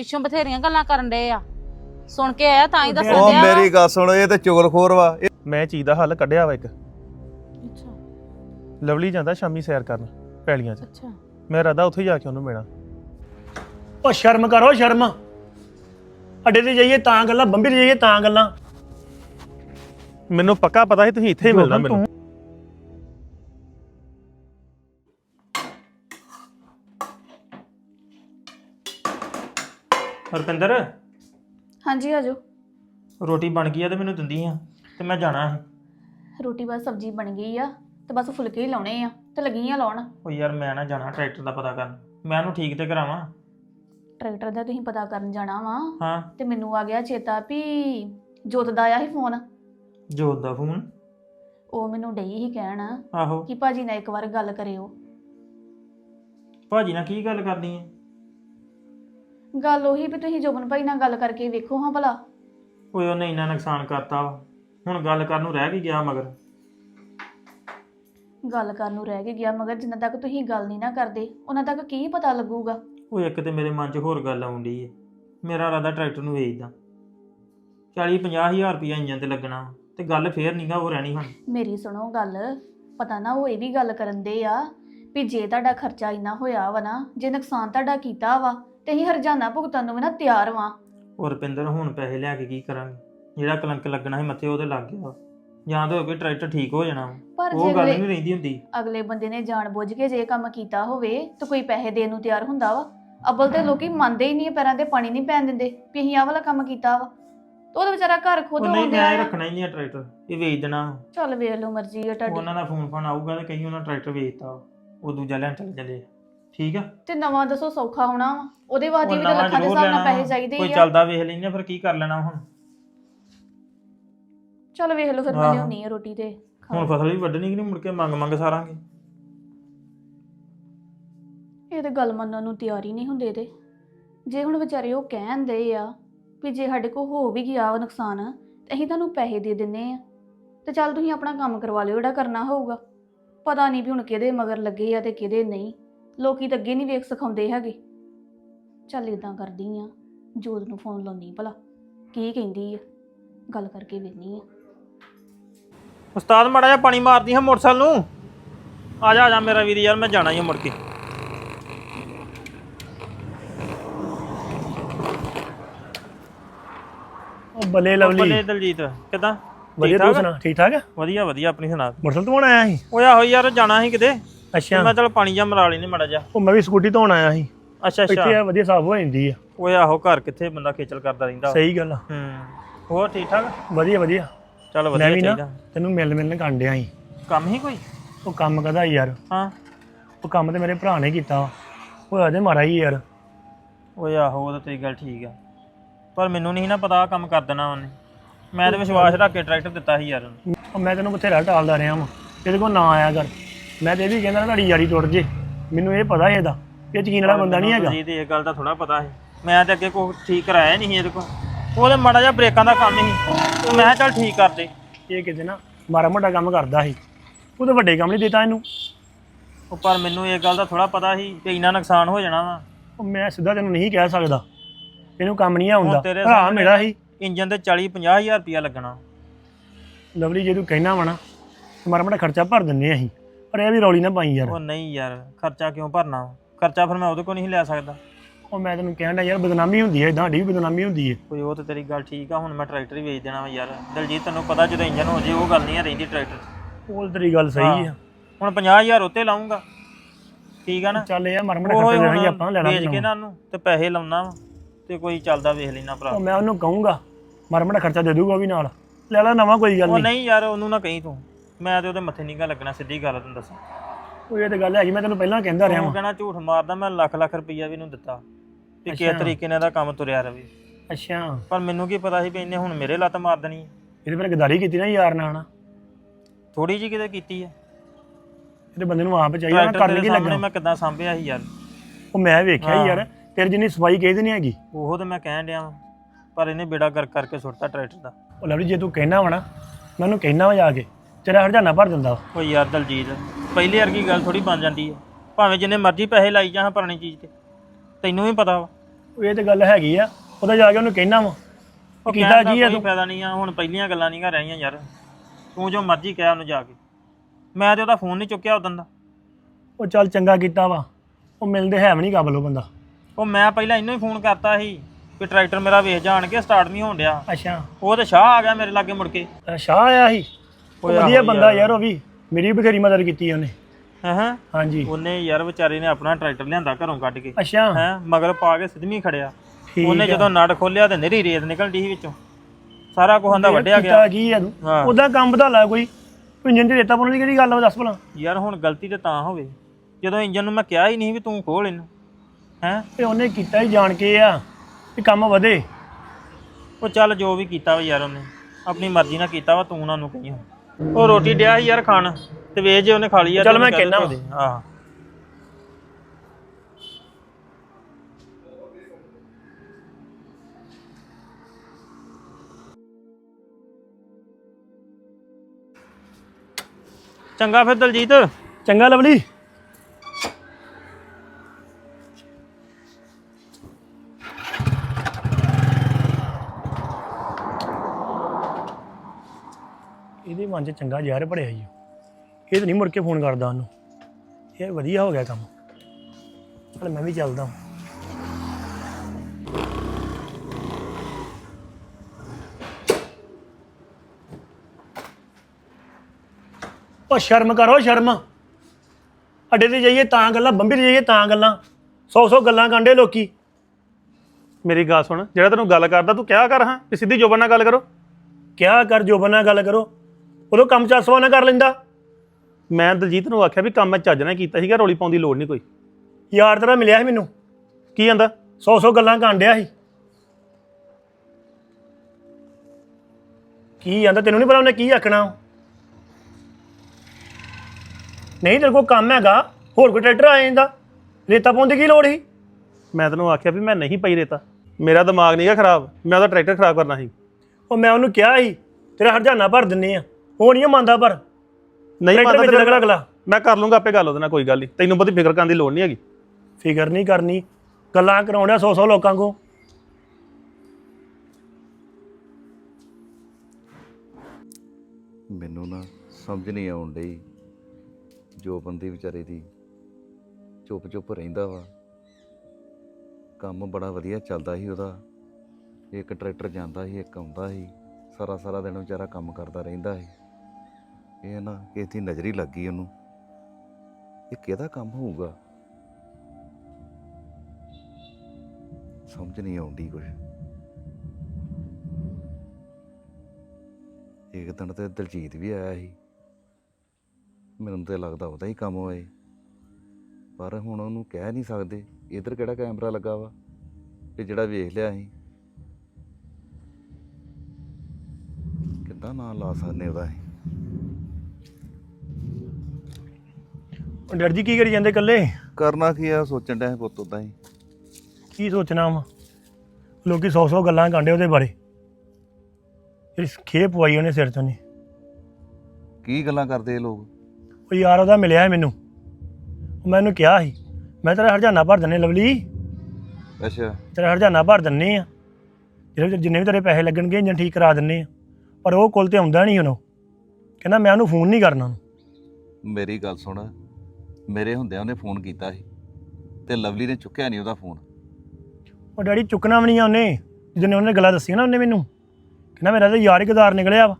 ਪਿੱਛੋਂ ਬਥੇਰੀਆਂ ਗੱਲਾਂ ਕਰਨ ਡਏ ਆ। ਸੁਣ ਕੇ ਆਇਆ ਤਾਂ ਹੀ ਦੱਸਣ ਉਹ ਡਿਆ। ਮੇਰੀ ਗੱਲ ਸੁਣੋ ਇਹ ਤੇ ਚੁਗਲਖੋਰ ਵਾ। ਇਹ ਮੈਂ ਚੀਜ਼ ਦਾ ਹੱਲ ਕੱਢਿਆ ਵਾ ਇੱਕ। ਅੱਛਾ। ਲਵਲੀ ਜਾਂਦਾ ਸ਼ਾਮੀ ਸੈਰ ਕਰਨ ਪੈਲੀਆਂ 'ਚ। ਅੱਛਾ। ਮੈਂ ਰਦਾ ਉੱਥੇ ਜਾ ਕੇ ਉਹਨੂੰ ਮਿਲਾਂ। ਉਹ ਸ਼ਰਮ ਕਰੋ ਸ਼ਰਮ। ਅੱਡੇ ਤੇ ਜਾਈਏ ਤਾਂ ਗੱਲਾਂ ਬੰਬੀ ਤੇ ਜਾਈਏ ਤਾਂ ਗੱਲਾਂ। ਮੈਨੂੰ ਪੱਕਾ ਪਤਾ ਸੀ ਤੁਸੀਂ ਇੱਥੇ ਹੀ ਮਿਲਣਾ ਮੈਨੂੰ। ਹਰਪਿੰਦਰ ਹਾਂਜੀ ਆਜੋ। ਰੋਟੀ ਬਣ ਗਈ ਆ ਤੇ ਮੈਨੂੰ ਦਿੰਦੀ ਆ ਤੇ ਮੈਂ ਜਾਣਾ ਸੀ। ਰੋਟੀ ਬਸ ਸਬਜ਼ੀ ਬਣ ਗਈ ਆ ਤੇ ਬਸ ਫੁਲਕੇ ਹੀ ਲਾਉਣੇ ਆ ਤੇ ਲੱਗੀਆਂ ਲਾਉਣ। ਉਹ ਯਾਰ ਮੈਂ ਨਾ ਜਾਣਾ ਟਰੈਕਟਰ ਦਾ ਪਤਾ ਕਰਨ। ਮੈਂ ਉਹਨੂੰ ਠੀਕ ਤੇ ਕਰਾਵਾਂ? ਟਰੈਕਟਰ ਦਾ ਤੁਸੀਂ ਪਤਾ ਕਰਨ ਜਾਣਾ ਵਾ। ਹਾਂ। ਤੇ ਮੈਨੂੰ ਆ ਗਿਆ ਚੇਤਾ ਵੀ ਜੋਤ ਦਾ ਆਇਆ ਸੀ ਫੋਨ। ਜੋਤ ਦਾ ਫੋਨ? ਉਹ ਮੈਨੂੰ ਡਈ ਹੀ ਕਹਿਣ ਆਹੋ। ਕਿ ਭਾਜੀ ਨਾਲ ਇੱਕ ਵਾਰ ਗੱਲ ਕਰਿਓ। ਭਾਜੀ ਨਾਲ ਕੀ ਗੱਲ ਕਰਨੀ ਹੈ ਗੱਲ ਉਹੀ ਵੀ ਤੁਸੀਂ ਜੋਬਨ ਭਾਈ ਨਾਲ ਗੱਲ ਕਰਕੇ ਵੇਖੋ ਹਾਂ ਭਲਾ। ਓਏ ਉਹਨੇ ਇੰਨਾ ਨੁਕਸਾਨ ਕਰਤਾ ਵਾ। ਹੁਣ ਗੱਲ ਕਰਨ ਨੂੰ ਰਹਿ ਕੀ ਗਿਆ ਮਗਰ। ਗੱਲ ਕਰਨ ਨੂੰ ਰਹਿ ਕੇ ਗਿਆ ਮਗਰ ਜਿੰਨਾ ਤੱਕ ਤੁਸੀਂ ਗੱਲ ਨਹੀਂ ਨਾ ਕਰਦੇ ਉਹਨਾਂ ਤੱਕ ਕੀ ਪਤਾ ਲੱਗੂਗਾ? ਉਹ ਇੱਕ ਤੇ ਮੇਰੇ ਮਨ 'ਚ ਹੋਰ ਗੱਲ ਆਉਂਦੀ ਏ। ਮੇਰਾ ਇਰਾਦਾ ਟਰੈਕਟਰ ਨੂੰ ਵੇਚਦਾ। 40 ਹਜ਼ਾਰ ਰੁਪਇਆ ਇੰਜਨ ਤੇ ਲੱਗਣਾ ਤੇ ਗੱਲ ਫੇਰ ਨਹੀਂਗਾ ਉਹ ਰਹਿਣੀ ਹੁਣ। ਮੇਰੀ ਸੁਣੋ ਗੱਲ ਪਤਾ ਨਾ ਉਹ ਇਹ ਵੀ ਗੱਲ ਕਰਨ ਦੇ ਆ ਵੀ ਜੇ ਤੁਹਾਡਾ ਖਰਚਾ ਇੰਨਾ ਹੋਇਆ ਵਾ ਨਾ ਜੇ ਨੁਕਸਾਨ ਤੁਹਾਡਾ ਕੀਤਾ ਵਾ ਤੇ ਅਸੀਂ ਹਰਜਾਨਾ ਭੁਗਤਣ ਨੂੰ ਵੀ ਨਾ ਤਿਆਰ ਵਾਂ। ਉਹ ਰੁਪਿੰਦਰ ਹੁਣ ਪੈਸੇ ਲਿਆ ਕੇ ਕੀ ਕਰਾਂਗੇ? ਜਿਹੜਾ ਕਲੰਕ ਲੱਗਣਾ ਸੀ ਮੱਥੇ ਉਹਦੇ ਲੱਗ ਗਿਆ। ਜਾਂ ਤਾਂ ਹੋ ਕੇ ਟਰੈਕਟਰ ਠੀਕ ਹੋ ਜਾਣਾ। ਪਰ ਉਹ ਜੇ ਗੱਲ ਅਗਲੇ ਨਹੀਂ ਰਹਿੰਦੀ ਹੁੰਦੀ। ਅਗਲੇ ਬੰਦੇ ਨੇ ਜਾਣ ਬੁੱਝ ਕੇ ਜੇ ਕੰਮ ਕੀਤਾ ਹੋਵੇ ਤਾਂ ਕੋਈ ਪੈਸੇ ਦੇਣ ਨੂੰ ਤਿਆਰ ਹੁੰਦਾ ਵਾ। ਅਬਲ ਤੇ ਲੋਕੀ ਮੰਨਦੇ ਹੀ ਨਹੀਂ ਪੈਰਾਂ ਤੇ ਪਾਣੀ ਨਹੀਂ ਪੈਣ ਦਿੰਦੇ ਵੀ ਅਸੀਂ ਆਹ ਵਾਲਾ ਕੰਮ ਕੀਤਾ ਵਾ। ਤੇ ਉਹਦਾ ਵਿਚਾਰਾ ਘਰ ਖੁਦ ਉਹ ਨਹੀਂ ਆਉਂਦੇ ਮੈਂ ਆ। ਇਹ ਰੱਖਣਾ ਹੀ ਨਹੀਂ ਆ ਟਰੈਕਟਰ ਇਹ ਵੇਚ ਦੇਣਾ। ਚੱਲ ਵੇਖ ਲਓ ਮਰਜ਼ੀ ਆ ਤੁਹਾਡੀ। ਉਹਨਾਂ ਦਾ ਫੋਨ ਫਾਨ ਆਊਗਾ ਤੇ ਕਹੀਂ ਉਹਨਾਂ ਟਰੈਕਟਰ ਵੇਚਤਾ ਵਾ। ਉਹ ਦੂਜਾ ਲੈਣ ਚੱਲ ਚੱਲੇ ਠੀਕ ਆ? ਤੇ ਨਵਾਂ ਦੱਸੋ ਸੌਖਾ ਹੋਣਾ ਵਾ। ਉਹਦੇ ਵਾਸਤੇ ਵੀ ਤਾਂ ਲੱਖਾਂ ਦੇ ਹਿਸਾਬ ਨਾਲ ਪੈਸੇ। ਚਾਹੀਦੇ ਕੋਈ ਹੀ ਆ। ਚੱਲਦਾ ਵੇਖ ਲੈਂਦੇ ਫਿਰ ਕੀ ਕਰ ਲੈਣਾ ਹੁਣ? ਚੱਲ ਵੇਖ ਲਓ ਫਿਰ ਮੈਂ ਆਹੋ। ਲਿਆਉਣੀ ਆ ਰੋਟੀ ਤੇ। ਖਾ ਹੁਣ ਫਸਲ ਵੀ ਵੱਢਣੀ ਕਿ ਨਹੀਂ? ਮੁੜ ਕੇ ਮੰਗ ਮੰਗ ਸਾਰਾਂਗੇ। ਇਹ ਤੇ ਗੱਲ ਮੰਨਣ ਨੂੰ ਤਿਆਰ ਹੀ ਨਹੀਂ ਹੁੰਦੇ ਤੇ। ਜੇ ਹੁਣ ਵਿਚਾਰੇ ਉਹ ਕਹਿੰਦੇ ਆ ਵੀ ਜੇ ਸਾਡੇ ਕੋਲ ਹੋ ਵੀ ਗਿਆ ਵਾ ਨੁਕਸਾਨ ਤੇ ਅਸੀਂ ਤੁਹਾਨੂੰ ਪੈਸੇ ਦੇ ਦਿੰਨੇ ਆ। ਤੇ ਚੱਲ ਤੁਸੀਂ ਆਪਣਾ ਕੰਮ ਕਰਵਾ ਲਿਓ ਜਿਹੜਾ ਕਰਨਾ ਹੋਊਗਾ। ਪਤਾ ਨਹੀਂ ਵੀ ਹੁਣ ਕਿਹਦੇ ਮਗਰ ਲੱਗੇ ਆ ਤੇ ਕਿਹਦੇ ਨਹੀਂ। ਲੋਕੀ ਤਾਂ ਅੱਗੇ ਨਹੀਂ ਵੇਖ ਸਿਖਾਉਂਦੇ ਹੈਗੇ। ਚੱਲ ਇਦਾਂ ਕਰਦੀ ਆ ਜੋਤ ਨੂੰ ਫੋਨ ਲਾਉਣੀ ਭਲਾ ਕੀ ਕਹਿੰਦੀ ਆ ਗੱਲ ਕਰਕੇ ਵੇਖਨੀ ਆ। ਉਸਤਾਦ ਮੜਾ ਜਾ ਪਾਣੀ ਮਾਰਦੀ ਹਾਂ ਮੋਟਰਸਾਈਕਲ ਨੂੰ। ਆ ਜਾ ਆ ਜਾ ਮੇਰਾ ਵੀਰ ਯਾਰ ਮੈਂ ਜਾਣਾ ਹੀ ਆ ਮੁੜ ਕੇ। ਉਹ ਬੱਲੇ ਲਵਲੀ। ਬੱਲੇ ਦਲਜੀਤ ਕਿਦਾਂ? ਵਧੀਆ ਤੂੰ ਸੁਣਾ ਠੀਕ ਠਾਕ ਵਧੀਆ ਵਧੀਆ ਆਪਣੀ ਸੁਣਾ। ਮੋਟਰਸਾਈਕਲ ਤੋਂ ਆਇਆ ਸੀ? ਓਏ ਆਹੋ ਯਾਰ ਜਾਣਾ ਸੀ ਕਿਤੇ? ਅੱਛਾ। ਮੈਂ ਚਲ ਪਾਣੀ ਜਾਂ ਮਰਾ ਲੈਨੇ ਮੜਾ ਜਾ ਉਹ ਮੈਂ ਵੀ ਸਕੂਟੀ ਤੋਂ ਆਇਆ ਸੀ। ਅੱਛਾ ਇੱਥੇ ਅੱਛਾ ਆ ਵਧੀਆ ਸਾਫ਼ ਹੋ ਜਾਂਦੀ ਆ। ਓਏ ਆਹੋ ਘਰ ਕਿੱਥੇ ਬੰਦਾ ਖੇਚਲ ਕਰਦਾ ਰਹਿੰਦਾ। ਸਹੀ ਗੱਲ ਆ। ਹੂੰ। ਹੋਰ ਠੀਕ ਠਾਕ? ਵਧੀਆ ਵਧੀਆ। ਚੱਲ ਮੈਂ ਵਧੀਆ ਵੀ ਨਾ ਚਾਹੀਦਾ। ਤੈਨੂੰ ਮਿਲ ਮਿਲਣ ਕਾਂਡਿਆ ਸੀ। ਕੰਮ ਹੀ ਕੋਈ? ਉਹ ਕੰਮ ਕਦਾ ਯਾਰ। ਹਾਂ। ਉਹ ਕੰਮ ਤੇ ਮੇਰੇ ਭਰਾ ਨੇ ਕੀਤਾ ਉਹ ਆਦੇ ਮਾਰਾ ਹੀ ਯਾਰ। ਓਏ ਆਹੋ ਉਹ ਤਾਂ ਤੇਰੀ ਗੱਲ ਠੀਕ ਆ। ਪਰ ਮੈਨੂੰ ਨਹੀਂ ਨਾ ਪਤਾ ਆਹ ਕੰਮ ਕਰ ਦੇਣਾ ਉਹਨੇ। ਮੈਂ ਤਾਂ ਵਿਸ਼ਵਾਸ ਰੱਖ ਕੇ ਟਰੈਕਟਰ ਦਿੱਤਾ ਸੀ ਯਾਰ ਉਹਨੂੰ। ਉਹ ਮੈਂ ਤੈਨੂੰ ਬਥੇਰਾ ਟਾਲਦਾ ਰਿਹਾ ਵਾਂ। ਇਹਦੇ ਕੋਲ ਨਾ ਆਇਆ ਕਰ। ਮੈਂ ਤੇ ਇਹ ਵੀ ਕਹਿੰਦਾ ਨਾ ਤੁਹਾਡੀ ਯਾਰੀ ਟੁੱਟ ਜੇ। ਮੈਨੂੰ ਇਹ ਪਤਾ ਇਹਦਾ ਇਹ ਯਕੀਨ ਵਾਲਾ ਬੰਦਾ ਨਹੀਂ ਹੈਗਾ। ਜੀ ਤੇ ਇਹ ਗੱਲ ਦਾ ਥੋੜਾ ਪਤਾ ਸੀ। ਮੈਂ ਤੇ ਅੱਗੇ ਕੋਈ ਠੀਕ ਕਰਾਇਆ ਨਹੀਂ ਇਹਦੇ ਕੋਲ। ਉਹਦੇ ਮਾੜਾ ਜਿਹਾ ਬ੍ਰੇਕਾਂ ਦਾ ਕੰਮ ਸੀ। ਤੇ ਮੈਂ ਚੱਲ ਠੀਕ ਕਰ ਦੇ। ਇਹ ਕਿਤੇ ਨਾ ਮਾਰਾ ਮੋਟਾ ਕੰਮ ਕਰਦਾ ਸੀ। ਉਹ ਤਾਂ ਵੱਡੇ ਕੰਮ ਨਹੀਂ ਦਿੱਤਾ ਇਹਨੂੰ। ਉਹ ਪਰ ਮੈਨੂੰ ਇਹ ਗੱਲ ਦਾ ਥੋੜਾ ਪਤਾ ਸੀ ਕਿ ਇੰਨਾ ਨੁਕਸਾਨ ਹੋ ਜਾਣਾ ਵਾ। ਉਹ ਮੈਂ ਸਿੱਧਾ ਤੈਨੂੰ ਨਹੀਂ ਕਹਿ ਸਕਦਾ। ਇਹਨੂੰ ਕੰਮ ਨਹੀਂ ਆਉਂਦਾ। ਤੇਰੇ ਭਰਾ ਸਾਹਮਣੇ- ਮੇਰਾ ਸੀ। ਇੰਜਨ ਤੇ 40 50 ਹਜ਼ਾਰ ਰੁਪਇਆ ਲੱਗਣਾ। ਲਵਲੀ ਜੇ ਤੂੰ ਕਹਿਣਾ ਵਾ ਨਾ ਮਾਰਾ ਮੋਟਾ ਖਰਚਾ ਭਰ ਦਿੰਨੇ ਅਸੀਂ। ਪਰ ਇਹ ਵੀ ਰੌਲੀ ਨਾ ਪਾਈ ਯਾਰ। ਉਹ ਨਹੀਂ ਯਾਰ ਖਰਚਾ ਕਿਉਂ ਭਰਨਾ? ਖਰਚਾ ਫਿਰ ਮੈਂ ਉਹਦੇ ਕੋਲ ਨਹੀਂ ਲੈ ਸਕਦਾ। ਉਹ ਮੈਂ ਤੈਨੂੰ ਕਹਿਣ ਡਿਆ ਯਾਰ ਬਦਨਾਮੀ ਹੁੰਦੀ ਹੈ ਇਦਾਂ ਸਾਡੀ ਵੀ ਬਦਨਾਮੀ ਹੁੰਦੀ ਹੈ ਕੋਈ ਉਹ ਤੇ ਤੇਰੀ ਗੱਲ ਠੀਕ ਆ ਹੁਣ ਮੈਂ ਟਰੈਕਟਰ ਹੀ ਵੇਚ ਦੇਣਾ ਵਾ ਯਾਰ। ਦਲਜੀਤ ਤੈਨੂੰ ਪਤਾ ਜਦੋਂ ਇੰਜਨ ਹੋ ਜੇ ਉਹ ਗੱਲ ਨਹੀਂ ਆ ਰਹਿੰਦੀ ਟਰੈਕਟਰ 'ਚ। ਉਹ ਤੇਰੀ ਗੱਲ ਸਹੀ ਆ। ਹੁਣ 50000 ਉੱਤੇ ਲਾਉਂਗਾ ਠੀਕ ਆ ਨਾ? ਚੱਲ ਇਹ ਮਾਰਾ ਮੋਟਾ ਉਹ ਖਰਚਾ ਦੇਣਾ ਹੁਣ ਹੀ ਆਪਾਂ ਲੈਣਾ ਵੇਚ ਕੇ ਦੇਣਾ। ਨਾ ਉਹਨੂੰ ਤੇ ਪੈਸੇ ਲਾਉਣਾ ਵਾ ਤੇ ਕੋਈ ਚੱਲਦਾ ਵੇਖ ਲੈਣਾ ਭਰਾ। ਉਹ ਮੈਂ ਉਹਨੂੰ ਕਹੂੰਗਾ ਮਾਰਾ ਮੋਟਾ ਖਰਚਾ ਦੇ ਦੂਗਾ ਉਹ ਵੀ ਨਾਲ। ਲੈ ਲੈ ਨਵਾਂ ਕੋਈ ਗੱਲ ਉਹ ਨਹੀਂ। ਨਹੀਂ ਯਾਰ ਉਹਨੂੰ ਨਾ ਕਹੀਂ ਤੂੰ। ਮੈਂ ਤੇ ਉਹਦੇ ਮੱਥੇ ਨਹੀਂ ਗਾ ਲੱਗਣਾ ਸਿੱਧੀ ਗੱਲ ਤੈਨੂੰ ਦੱਸਾਂ। ਉਹ ਇਹ ਤੇ ਗੱਲ ਹੈਗੀ ਮੈਂ ਤੈਨੂੰ ਪਹਿਲਾਂ ਕਹਿੰਦਾ ਰਿਹਾ ਉਹ ਵਾਂ। ਕਹਿਣਾ ਝੂਠ ਮਾਰਦਾ ਮੈਂ ਲੱਖ ਲੱਖ ਰੁਪਈਆ ਵੀ ਇਹਨੂੰ ਦਿੱਤਾ ਤੇ ਕਿਸ ਅੱਛਾ। ਤਰੀਕੇ ਨਾਲ ਇਹਦਾ ਕੰਮ ਤੁਰਿਆ ਰਵੇ। ਅੱਛਾ। ਪਰ ਮੈਨੂੰ ਕੀ ਪਤਾ ਸੀ ਵੀ ਇਹਨੇ ਹੁਣ ਮੇਰੇ ਲੱਤ ਮਾਰ ਦੇਣੀ ਇਹਦੇ ਪਰ ਗਦਾਰੀ ਕੀਤੀ ਨਾ ਯਾਰ ਨਾਲ। ਨਾ ਥੋੜੀ ਜੀ ਕਿਤੇ ਕੀਤੀ ਹੈ ਇਹਦੇ ਬੰਦੇ ਨੂੰ ਆਪ ਚਾਹੀਦਾ ਨਾ ਕਰਨ ਕੀ ਸਾਹਮਣੇ ਲੱਗਾ ਮੈਂ ਕਿਦਾਂ ਸਾਂਭਿਆ ਸੀ ਯਾਰ। ਉਹ ਮੈਂ ਵੇਖਿਆ ਹੀ। ਯਾਰ ਤੇਰੇ ਜਿੰਨੀ ਸਫ਼ਾਈ ਕਿਹਦੀ ਨਹੀਂ ਹੈਗੀ। ਉਹੋ ਤੇ ਮੈਂ ਕਹਿਣ ਡਿਆ ਵਾਂ ਪਰ ਇਹਨੇ ਬੇੜਾ ਗਰ ਕਰਕੇ ਸੁੱਟਤਾ ਟਰੈਕਟਰ ਦਾ। ਉਹ ਲਵਲੀ ਜੇ ਤੂੰ ਕਹਿਣਾ ਵਾ ਨਾ ਮੈਂ ਉਹਨੂੰ ਕਹਿਣਾ ਵਾ ਜਾ ਕੇ। ਤੇਰਾ ਹਰਜਾਨਾ ਭਰ ਦਿੰਦਾ। ਉਹ। ਯਾਰ ਦਲਜੀਤ ਪਹਿਲੀ ਵਰਗੀ ਗੱਲ ਥੋੜੀ ਬਣ ਜਾਂਦੀ ਹੈ ਭਾਵੇਂ ਜਿੰਨੇ ਮਰਜ਼ੀ ਪੈਸੇ ਲਾਈ ਜਾਂ ਪੁਰਾਣੀ ਚੀਜ਼ ਤੇ ਤੈਨੂੰ ਵੀ ਪਤਾ ਵਾ। ਉਹ ਇਹ ਤੇ ਗੱਲ ਹੈਗੀ ਆ ਉਹਦਾ ਜਾ ਕੇ ਉਹਨੂੰ ਕਹਿਣਾ ਵਾ। ਉਹ ਕੀਤਾ ਕਹਿਣ ਦਾ ਕੀ ਆ ਕੋਈ ਤੂੰ? ਫਾਇਦਾ ਨਹੀਂ ਆ ਹੁਣ ਪਹਿਲੀਆਂ ਗੱਲਾਂ ਨਹੀਂ ਘਰ ਰਹੀਆਂ ਯਾਰ। ਤੂੰ ਜੋ ਮਰਜ਼ੀ ਕਹਿ ਉਹਨੂੰ ਜਾ ਕੇ। ਮੈਂ ਤੇ ਉਹਦਾ ਫੋਨ ਨਹੀਂ ਚੁੱਕਿਆ ਉਦੋਂ ਦਾ। ਉਹ ਚੱਲ ਚੰਗਾ ਕੀਤਾ ਵਾ ਉਹ ਮਿਲਦੇ ਹੈ ਵੀ ਨਹੀਂ ਕਾਬਲ ਉਹ ਬੰਦਾ। ਉਹ ਮੈਂ ਪਹਿਲਾਂ ਇਹਨੂੰ ਹੀ ਫੋਨ ਕਰਤਾ ਸੀ ਕਿ ਟਰੈਕਟਰ ਮੇਰਾ ਵੇਚ ਜਾਣ ਕੇ ਸਟਾਰਟ ਨਹੀਂ ਹੋਣ ਡਿਆ। ਅੱਛਾ। ਉਹ ਤੇ ਸ਼ਾਹ ਆ ਗਿਆ ਮੇਰੇ ਲਾਗੇ ਮੁੜ ਕੇ। ਸ਼ਾਹ ਆਇਆ ਸੀ? ਉਹ ਵਧੀਆ ਬੰਦਾ ਯਾਰ। ਉਹ ਵੀ। ਮੇਰੀ ਬਥੇਰੀ ਮਦਦ ਕੀਤੀ ਉਹਨੇ। ਹਾਂ? ਹਾਂ ਹਾਂਜੀ। ਉਹਨੇ ਯਾਰ ਵਿਚਾਰੇ ਨੇ ਆਪਣਾ ਟਰੈਕਟਰ ਲਿਆਂਦਾ ਘਰੋਂ ਕੱਢ ਕੇ। ਅੱਛਾ। ਹੈ? ਮਗਰ ਪਾ ਕੇ ਸਿੱਧਵੀਂ ਖੜਿਆ। ਉਹਨੇ। ਜਦੋਂ ਨੜ ਖੋਲਿਆ ਤੇ ਨਰੀ ਰੇਤ ਨਿਕਲਦੀ ਸੀ ਵਿੱਚੋਂ। ਸਾਰਾ ਕੁਝ ਆਂਦਾ ਵੱਢਿਆ ਕੀਤਾ ਗਿਆ ਕੀ ਆ ਤੂੰ। ਉਹਦਾ ਕੰਮ ਬਧਾਲਾ ਕੋਈ। ਇੰਜਨ ਤੇ ਰੇਤਾ ਪਾਉਣ ਦੀ ਕਿਹੜੀ ਗੱਲ ਆ ਦੱਸ ਭਲਾ। ਯਾਰ ਹੁਣ ਗਲਤੀ ਤੇ ਤਾਂ ਹੋਵੇ। ਜਦੋਂ ਇੰਜਨ ਨੂੰ ਮੈਂ ਕਿਹਾ ਹੀ ਨਹੀਂ ਵੀ ਤੂੰ ਖੋਲ ਇਹਨੂੰ। ਹੈ? ਤੇ ਉਹਨੇ ਕੀਤਾ ਹੀ ਜਾਣ ਕੇ ਆ ਕਿ ਕੰਮ ਵਧੇ। ਉਹ ਚੱਲ ਜੋ ਵੀ ਕੀਤਾ ਵਾ ਯਾਰ ਉਹਨੇ। ਆਪਣੀ ਮਰਜ਼ੀ ਨਾਲ ਕੀਤਾ ਵਾ ਤੂੰ ਉਹਨਾਂ ਨੂੰ ਕਹੀ ਉਹ ਰੋਟੀ ਡਿਆ ਸੀ ਯਾਰ ਖਾਣ ਤੇ ਵੇਚ ਜੇ ਉਹਨੇ ਖਾ ਲਈ ਯਾਰ ਚੱਲ ਮੈਂ ਕਹਿਣਾ। ਆਹ ਚੰਗਾ ਫਿਰ ਦਲਜੀਤ। ਚੰਗਾ ਲਵਲੀ। ਮਨ 'ਚ ਚੰਗਾ ਜ਼ਹਿਰ ਭੜਿਆ ਜੀ ਇਹ ਤਾਂ ਨਹੀਂ ਮੁੜ ਕੇ ਫੋਨ ਕਰਦਾ ਉਹਨੂੰ। ਇਹ ਵਧੀਆ ਹੋ ਗਿਆ ਕੰਮ। ਚਲ ਮੈਂ ਵੀ ਚੱਲਦਾ ਹਾਂ ਉਹ ਸ਼ਰਮ ਕਰੋ ਸ਼ਰਮ। ਅੱਡੇ ਤੇ ਜਾਈਏ ਤਾਂ ਗੱਲਾਂ ਬੰਬੀ ਤੇ ਜਾਈਏ ਤਾਂ ਗੱਲਾਂ। ਸੌ ਸੌ ਗੱਲਾਂ ਕਾਂਡੇ ਲੋਕੀ। ਮੇਰੀ ਗੱਲ ਸੁਣ ਜਿਹੜਾ ਤੈਨੂੰ ਗੱਲ ਕਰਦਾ ਤੂੰ ਕਿਹਾ ਕਰ ਹਾਂ? ਵੀ ਸਿੱਧੀ ਜੋਬਨ ਨਾਲ ਗੱਲ ਕਰੋ। ਕਿਆ ਕਰ ਜੋਬਨ ਨਾਲ ਗੱਲ ਕਰੋ? ਉਦੋਂ ਕੰਮ ਚਾਸਵਾ ਨਾ ਕਰ ਲੈਂਦਾ। ਮੈਂ ਦਲਜੀਤ ਨੂੰ ਆਖਿਆ ਵੀ ਕੰਮ ਮੈਂ ਚੱਜ ਨਾਲ ਕੀਤਾ ਸੀਗਾ, ਰੋਲੀ ਪਾਉਣ ਦੀ ਲੋੜ ਨਹੀਂ ਕੋਈ। ਯਾਰ ਤੇਰਾ ਮਿਲਿਆ ਸੀ ਮੈਨੂੰ। ਕੀ ਕਹਿੰਦਾ ਸੌ ਸੌ ਗੱਲਾਂ ਕਾਂਡਿਆ ਸੀ। ਕੀ ਆਂਦਾ? ਤੈਨੂੰ ਨਹੀਂ ਪਤਾ ਉਹਨੇ ਕੀ ਆਖਣਾ? ਨਹੀਂ, ਤੇਰੇ ਕੋਲ ਕੰਮ ਹੈਗਾ, ਹੋਰ ਕੋਈ ਟਰੈਕਟਰ ਆ ਜਾਂਦਾ। ਰੇਤਾ ਪਾਉਣ ਦੀ ਕੀ ਲੋੜ ਸੀ? ਮੈਂ ਤੈਨੂੰ ਆਖਿਆ ਵੀ ਮੈਂ ਨਹੀਂ ਪਈ ਰੇਤਾ। ਮੇਰਾ ਦਿਮਾਗ ਨਹੀਂਗਾ ਖਰਾਬ, ਮੈਂ ਉਹਦਾ ਟਰੈਕਟਰ ਖਰਾਬ ਕਰਨਾ ਸੀ। ਉਹ ਮੈਂ ਉਹਨੂੰ ਕਿਹਾ ਸੀ, ਤੇਰਾ ਹਰਜਾਨਾ ਭਰ ਦਿੰਨੇ ਆ। ਉਹ ਨਹੀਂ ਮੰਨਦਾ ਪਰ। ਨਹੀਂ ਟਰੈਕਟਰ ਮੰਨਦਾ ਵਿੱਚ ਲੱਗਣਾ ਅਗਲਾ। ਮੈਂ ਕਰ ਲੂੰਗਾ ਆਪੇ ਗੱਲ ਉਹਦੇ ਨਾਲ ਕੋਈ ਗੱਲ ਨਹੀਂ। ਤੈਨੂੰ ਬਹੁਤੀ ਫਿਕਰ ਕਰਨ ਦੀ ਲੋੜ ਨਹੀਂ ਹੈਗੀ। ਫਿਕਰ ਨਹੀਂ ਕਰਨੀ। ਗੱਲਾਂ ਕਰਾਉਂਦਿਆ ਸੌ ਸੌ ਲੋਕਾਂ ਕੋ ਮੈਨੂੰ ਨਾ ਸਮਝ ਨਹੀਂ ਆਉਣ ਡਈ। ਜੋ ਬੰਦੀ ਵਿਚਾਰੇ ਦੀ ਚੁੱਪ ਚੁੱਪ ਰਹਿੰਦਾ ਵਾ ਕੰਮ ਬੜਾ ਵਧੀਆ ਚੱਲਦਾ ਸੀ ਉਹਦਾ। ਇੱਕ ਟਰੈਕਟਰ ਜਾਂਦਾ ਸੀ ਇੱਕ ਆਉਂਦਾ ਸੀ। ਸਾਰਾ ਸਾਰਾ ਦਿਨ ਵਿਚਾਰਾ ਕੰਮ ਕਰਦਾ ਰਹਿੰਦਾ ਸੀ। ਇਹ ਨਾ ਕਿਸੇ ਦੀ ਨਜ਼ਰੀ ਲੱਗ ਗਈ ਉਹਨੂੰ। ਇਹ ਕਿਹਦਾ ਕੰਮ ਹੋਊਗਾ? ਸਮਝ ਨਹੀਂ ਆਉਂਦੀ ਕੁਝ ਇੱਕ ਦਿਨ ਤੇ ਦਲਜੀਤ ਵੀ ਆਇਆ ਸੀ। ਮੈਨੂੰ ਤੇ ਲੱਗਦਾ ਉਹਦਾ ਹੀ ਕੰਮ ਹੋਏ ਪਰ ਹੁਣ ਉਹਨੂੰ ਕਹਿ ਨਹੀਂ ਸਕਦੇ, ਇਧਰ ਕਿਹੜਾ ਕੈਮਰਾ ਲੱਗਾ ਵਾ? ਤੇ ਜਿਹੜਾ ਵੇਖ ਲਿਆ ਸੀ। ਕਿੱਦਾਂ ਨਾਂ ਲਾ ਸਕਦੇ ਉਹਦਾ ਅਸੀਂ ਉਹ ਡਰ ਜੀ ਕੀ ਕਰੀ ਜਾਂਦੇ ਇਕੱਲੇ? ਕਰਨਾ ਕੀ ਆ ਸੋਚਣ ਡਿਆ ਸੀ ਪੁੱਤ ਉਦਾਂ ਹੀ। ਕੀ ਸੋਚਣਾ ਵਾ? ਲੋਕੀ ਸੌ ਸੌ ਗੱਲਾਂ ਕਾਂਡੇ ਉਹਦੇ ਬਾਰੇ। ਜਿਹੜੀ ਖੇਪ ਪਵਾਈ ਉਹਨੇ ਸਿਰ ਤੋਂ ਨੇ ਕੀ ਗੱਲਾਂ ਕਰਦੇ ਇਹ ਲੋਕ? ਉਹ ਯਾਰ ਉਹਦਾ ਮਿਲਿਆ ਮੈਨੂੰ। ਉਹ ਮੈਂ ਉਹਨੂੰ ਕਿਹਾ ਸੀ ਮੈਂ ਤੇਰਾ ਹਰਜਾਨਾ ਭਰ ਦਿੰਨੇ ਲਵਲੀ। ਅੱਛਾ। ਤੇਰਾ ਹਰਜਾਨਾ ਭਰ ਦਿੰਨੇ ਆ ਜਿਹੜੇ ਜਿੰਨੇ ਵੀ ਤੇਰੇ ਪੈਸੇ ਲੱਗਣਗੇ ਇੰਜਨ ਠੀਕ ਕਰਾ ਦਿੰਨੇ ਆ ਪਰ ਉਹ ਕੋਲ ਤੇ ਆਉਂਦਾ ਨਹੀਂ ਹੁਣ ਉਹ। ਕਹਿੰਦਾ ਮੈਂ ਉਹਨੂੰ ਫੋਨ ਨਹੀਂ ਕਰਨਾ ਮੇਰੀ ਗੱਲ ਸੁਣ। ਮੇਰੇ ਹੁੰਦਿਆਂ ਉਹਨੇ ਫੋਨ ਕੀਤਾ ਸੀ ਤੇ ਲਵਲੀ ਨੇ ਚੁੱਕਿਆ ਨਹੀਂ ਉਹਦਾ ਫੋਨ। ਉਹ ਡੈਡੀ ਚੁੱਕਣਾ ਵੀ ਨਹੀਂ ਆ ਉਹਨੇ। ਜਿਹਨੇ ਉਹਨੇ ਗੱਲਾਂ ਦੱਸੀਆਂ ਨਾ ਉਹਨੇ ਮੈਨੂੰ। ਕਹਿੰਦਾ ਮੇਰਾ ਤਾਂ ਯਾਰ ਹੀ ਗਦਾਰ ਨਿਕਲਿਆ ਵਾ।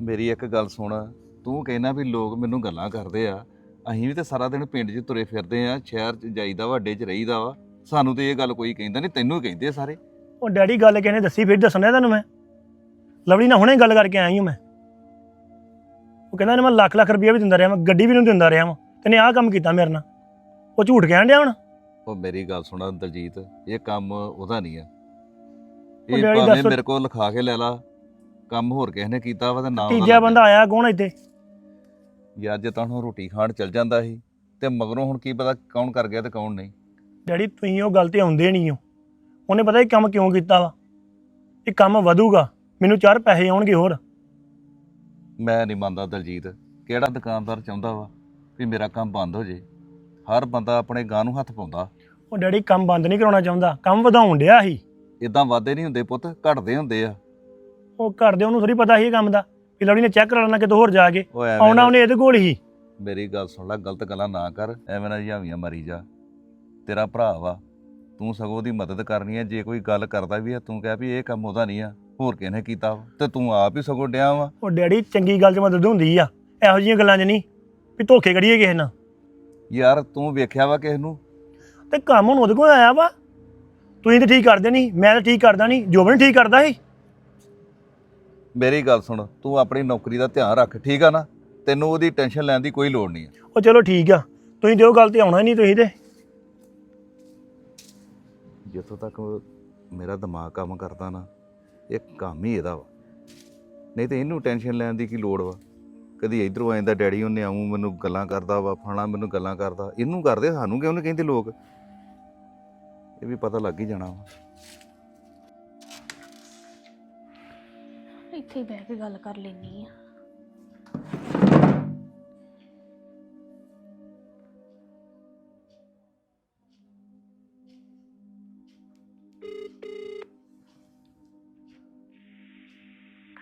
ਮੇਰੀ ਇੱਕ ਗੱਲ ਸੁਣ ਤੂੰ ਕਹਿਣਾ ਵੀ ਲੋਕ ਮੈਨੂੰ ਗੱਲਾਂ ਕਰਦੇ ਆ। ਅਸੀਂ ਵੀ ਤੇ ਸਾਰਾ ਦਿਨ ਪਿੰਡ 'ਚ ਤੁਰੇ ਫਿਰਦੇ ਆ ਸ਼ਹਿਰ 'ਚ ਜਾਈਦਾ ਵਾ ਅੱਡੇ 'ਚ ਰਹੀਦਾ ਵਾ। ਸਾਨੂੰ ਤੇ ਇਹ ਗੱਲ ਕੋਈ ਕਹਿੰਦਾ ਨਹੀਂ ਤੈਨੂੰ ਹੀ ਕਹਿੰਦੇ ਆ ਸਾਰੇ। ਉਹ ਡੈਡੀ ਗੱਲ ਕਿਹਨੇ ਦੱਸੀ ਫਿਰ ਦੱਸਣਾ ਤੁਹਾਨੂੰ ਮੈਂ। ਲਵਲੀ ਨਾਲ ਹੁਣੇ ਗੱਲ ਕਰਕੇ ਆਇਆ ਹਾਂ ਮੈਂ। ਉਹ ਕਹਿੰਦਾ ਨੇ ਮੈਂ ਲੱਖ ਲੱਖ ਰੁਪਇਆ ਵੀ ਦਿੰਦਾ ਰਿਹਾ ਮੈਂ ਗੱਡੀ ਵੀ ਨੂੰ ਦਿੰਦਾ ਰਿਹਾ ਮੈਂ ਤੈਨੇ ਆਹ ਕੰਮ ਕੀਤਾ ਮੇਰੇ ਨਾਲ। ਉਹ ਝੂਠ ਕਹਿਣ ਡਿਆ ਹੁਣ? ਉਹ ਮੇਰੀ ਗੱਲ ਸੁਣਾ ਦਲਜੀਤ ਇਹ ਕੰਮ ਉਹਦਾ ਨਹੀਂ ਆ। ਇਹ ਡੈਡੀ ਭਾਵੇਂ ਦੱਸੋ- ਮੇਰੇ ਕੋਲ ਲਿਖਾ ਕੇ ਲੈ ਲਾ ਕੰਮ ਹੋਰ ਕਿਸੇ ਨੇ ਕੀਤਾ ਵਾ ਤੇ ਨਾ ਉਹਦਾ ਤੀਜਾ ਲੱਗਿਆ। ਬੰਦਾ ਆਇਆ ਕੌਣ ਇੱਥੇ? ਯਾਰ ਜੇ ਤਾਂ ਹੁਣ ਰੋਟੀ ਖਾਣ ਚੱਲ ਜਾਂਦਾ ਸੀ ਤੇ ਮਗਰੋਂ ਹੁਣ ਕੀ ਪਤਾ ਕੌਣ ਕਰ ਗਿਆ ਤੇ ਕੌਣ ਨਹੀਂ। ਡੈਡੀ ਤੁਸੀਂ ਉਹ ਗੱਲ ਤੇ ਆਉਂਦੇ ਨਹੀਂ ਹੋ। ਉਹਨੇ ਪਤਾ ਇਹ ਕੰਮ ਕਿਉਂ ਕੀਤਾ ਵਾ? ਇਹ ਕੰਮ ਵਧੂਗਾ ਮੈਨੂੰ ਚਾਰ ਪੈਸੇ ਆਉਣਗੇ ਹੋਰ। ਮੈਂ ਨਹੀਂ ਮੰਨਦਾ ਦਲਜੀਤ ਕਿਹੜਾ ਦੁਕਾਨਦਾਰ ਚਾਹੁੰਦਾ ਵਾ? ਵੀ ਮੇਰਾ ਕੰਮ ਬੰਦ ਹੋ ਜੇ। ਹਰ ਬੰਦਾ ਆਪਣੇ ਗਾਂ ਨੂੰ ਹੱਥ ਪਾਉਂਦਾ। ਉਹ ਡੈਡੀ ਕੰਮ ਬੰਦ ਨਹੀਂ ਕਰਾਉਣਾ ਚਾਹੁੰਦਾ। ਕੰਮ ਵਧਾਉਣ ਡਿਆ ਸੀ। ਇਦਾਂ ਵਾਦੇ ਨਹੀਂ ਹੁੰਦੇ ਪੁੱਤ ਘਟਦੇ ਹੁੰਦੇ ਆ। ਉਹ ਘਰ ਦੇ ਉਹਨੂੰ ਥੋੜੀ ਪਤਾ ਸੀ ਇਹ ਕੰਮ ਦਾ। ਵੀ ਲਵਲੀ ਨੇ ਚੈੱਕ ਕਰਾ ਲੈਣਾ ਕਿਤੇ ਹੋਰ ਜਾ ਕੇ। ਉਹ ਐਵੇਂ ਆਉਣਾ ਉਹਨੇ ਇਹਦੇ ਕੋਲ ਹੀ। ਮੇਰੀ ਗੱਲ ਸੁਣ ਲੈ ਗਲਤ ਗੱਲਾਂ ਨਾ ਕਰ। ਐਵੇਂ ਨਾ ਜਾਵੀਆਂ ਮਰੀ ਜਾ। ਤੇਰਾ ਭਰਾ ਵਾ। ਤੂੰ ਸਗੋਂ ਉਹਦੀ ਮਦਦ ਕਰਨੀ ਹੈ ਜੇ ਕੋਈ ਗੱਲ ਕਰਦਾ ਵੀ ਹੈ ਤੂੰ ਕਹਿ ਵੀ ਇਹ ਕੰਮ ਉਹਦਾ ਨਹੀਂ ਆ। ਹੋਰ ਕਿਹਨੇ ਕੀਤਾ ਵਾ? ਤੇ ਤੂੰ ਆਪ ਹੀ ਸਗੋਂ ਡਿਆ ਵਾ। ਉਹ ਡੈਡੀ ਚੰਗੀ ਗੱਲ 'ਚ ਮਦਦ ਹੁੰਦੀ ਆ। ਇਹੋ ਜਿਹੀਆਂ ਗੱਲਾਂ 'ਚ ਨਹੀਂ। ਵੀ ਧੋਖੇ ਕਰੀਏ ਕਿਸੇ ਨਾਲ। ਯਾਰ ਤੂੰ ਵੇਖਿਆ ਵਾ ਕਿਸ ਨੂੰ? ਤੇ ਕੰਮ ਹੁਣ ਉਹਦੇ ਕੋਲ ਆਇਆ ਵਾ। ਤੁਸੀਂ ਤਾਂ ਠੀਕ ਕਰਦੇ ਨਹੀਂ ਮੈਂ ਤਾਂ ਠੀਕ ਕਰਦਾ ਨਹੀਂ ਜੋਬਨ ਠੀਕ ਕਰਦਾ ਸੀ। ਮੇਰੀ ਗੱਲ ਸੁਣ ਤੂੰ ਆਪਣੀ ਨੌਕਰੀ ਦਾ ਧਿਆਨ ਰੱਖ ਠੀਕ ਆ ਨਾ? ਤੈਨੂੰ ਉਹਦੀ ਟੈਨਸ਼ਨ ਲੈਣ ਦੀ ਕੋਈ ਲੋੜ ਨਹੀਂ ਹੈ ਉਹ ਚਲੋ ਠੀਕ ਆ ਤੁਸੀਂ ਦਿਓ ਗੱਲ ਤੇ ਆਉਣਾ ਨਹੀਂ ਤੁਸੀਂ ਤੇ। ਜਿੱਥੋਂ ਤੱਕ ਮੇਰਾ ਦਿਮਾਗ ਕੰਮ ਕਰਦਾ ਨਾ ਇਹ ਕੰਮ ਹੀ ਇਹਦਾ ਵਾ। ਨਹੀਂ ਤੇ ਇਹਨੂੰ ਟੈਨਸ਼ਨ ਲੈਣ ਦੀ ਕੀ ਲੋੜ ਵਾ? ਕਦੀ ਇਧਰੋਂ ਆਇਂਦਾ ਡੈਡੀ ਉਹਨੇ ਆਉਂ ਮੈਨੂੰ ਗੱਲਾਂ ਕਰਦਾ ਵਾ ਫਾਣਾ ਮੈਨੂੰ ਗੱਲਾਂ ਕਰਦਾ। ਇਹਨੂੰ ਕਰਦੇ ਸਾਨੂੰ ਕਿਉਂ ਨਹੀਂ ਕਹਿੰਦੇ ਲੋਕ? ਇਹ ਵੀ ਪਤਾ ਲੱਗ ਹੀ ਜਾਣਾ ਵਾ। ਇੱਥੇ ਹੀ ਬਹਿ ਕੇ ਗੱਲ ਕਰ ਲੈਣੀ ਆ।